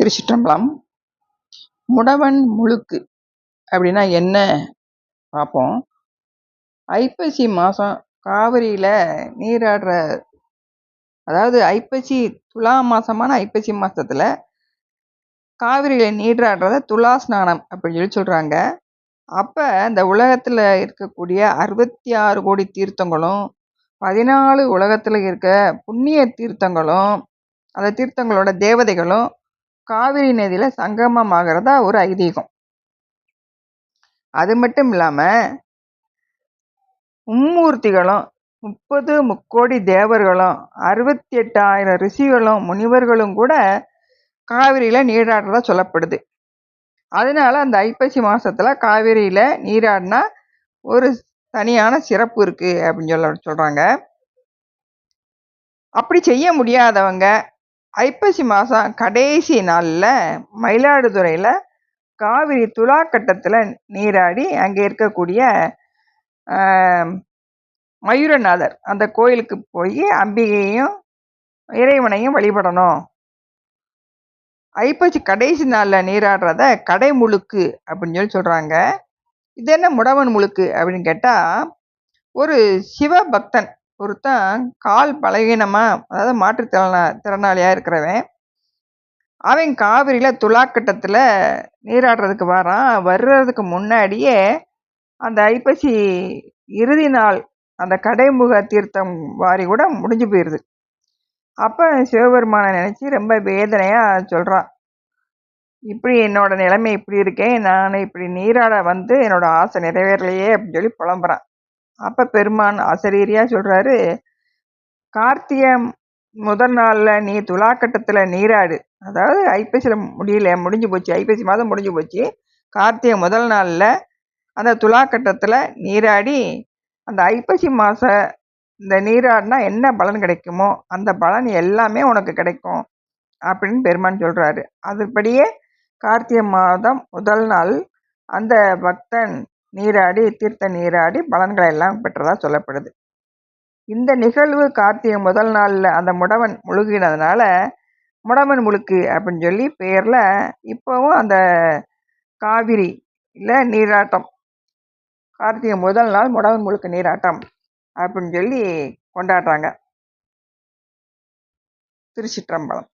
திருச்சிற்றம்பலம் முடவன் முழுக்கு. அப்படின்னா என்ன? பார்ப்போம். ஐப்பசி மாதம் காவிரியில் நீராடுற அதாவது ஐப்பசி துலா மாதமான ஐப்பசி மாதத்தில் காவிரியில் நீராடுறத துலா ஸ்நானம் அப்படின்னு சொல்லி சொல்கிறாங்க அப்போ இந்த உலகத்தில் இருக்கக்கூடிய அறுபத்தி ஆறு கோடி தீர்த்தங்களும் பதினாலு உலகத்தில் இருக்க புண்ணிய தீர்த்தங்களும் அந்த தீர்த்தங்களோட தேவதைகளும் காவிரி நதியில் சங்கமமாகிறதா ஒரு ஐதீகம். அது மட்டும் இல்லாமல் மும்மூர்த்திகளும் முப்பது முக்கோடி தேவர்களும் அறுபத்தி எட்டாயிரம் ரிஷிகளும் முனிவர்களும் கூட காவிரியில் நீராடுறதா சொல்லப்படுது. அதனால அந்த ஐப்பசி மாதத்தில் காவிரியில் நீராடினா ஒரு தனியான சிறப்பு இருக்குது அப்படின்னு சொல்ல சொல்கிறாங்க அப்படி செய்ய முடியாதவங்க ஐப்பசி மாதம் கடைசி நாளில் மயிலாடுதுறையில் காவிரி துலாக்கட்டத்தில் நீராடி அங்கே இருக்கக்கூடிய மயூரநாதர் அந்த கோயிலுக்கு போய் அம்பிகையும் இறைவனையும் வழிபடணும். ஐப்பசி கடைசி நாளில் நீராடுறத கடை முழுக்கு அப்படின்னு சொல்லி சொல்கிறாங்க இது என்ன முடவன் முழுக்கு அப்படின்னு கேட்டால் ஒரு சிவபக்தன் ஒருத்தன் கால் பலகீனமாக அதாவது மாற்றுத்திறனா திறனாளியாக இருக்கிறவன் அவன் காவிரியில் துலாக்கட்டத்தில் நீராடுறதுக்கு வரான். வர்றதுக்கு முன்னாடியே அந்த ஐப்பசி இறுதி நாள் அந்த கடைமுக தீர்த்தம் வாரி கூட முடிஞ்சு போயிடுது அப்போ சிவபெருமானை நினச்சி ரொம்ப வேதனையாக சொல்கிறான் இப்படி என்னோட நிலைமை இப்படி இருக்கேன் நான் இப்படி நீராட வந்து என்னோட ஆசை நிறைவேறலையே அப்படின்னு சொல்லி புலம்புறான். அப்போ பெருமான் அசரீரியாக சொல்கிறாரு கார்த்திகை முதல் நாளில் நீ துலாக்கட்டத்தில் நீராடு. அதாவது ஐப்பசியில் முடியல முடிஞ்சு போச்சு ஐப்பசி மாதம் முடிஞ்சு போச்சு. கார்த்திகை முதல் நாளில் அந்த துலாக்கட்டத்தில் நீராடி அந்த ஐப்பசி மாதம் இந்த நீராடினா என்ன பலன் கிடைக்குமோ அந்த பலன் எல்லாமே உனக்கு கிடைக்கும் அப்படின்னு பெருமான் சொல்கிறாரு அதுபடியே கார்த்திகை மாதம் முதல் நாள் அந்த பக்தன் நீராடி தீர்த்த நீராடி பலன்களை எல்லாம் பெற்றதாக சொல்லப்படுது. இந்த நிகழ்வு கார்த்திகை முதல் நாளில் அந்த முடவன் முழுகினதுனால முடவன் முழுக்கு அப்படின்னு சொல்லி பெயரில் இப்போவும் அந்த காவிரி இல்லை நீராட்டம். கார்த்திகை முதல் நாள் முடவன் முழுக்கு நீராட்டம் அப்படின்னு சொல்லி கொண்டாடுறாங்க. திருச்சிற்றம்பலம்.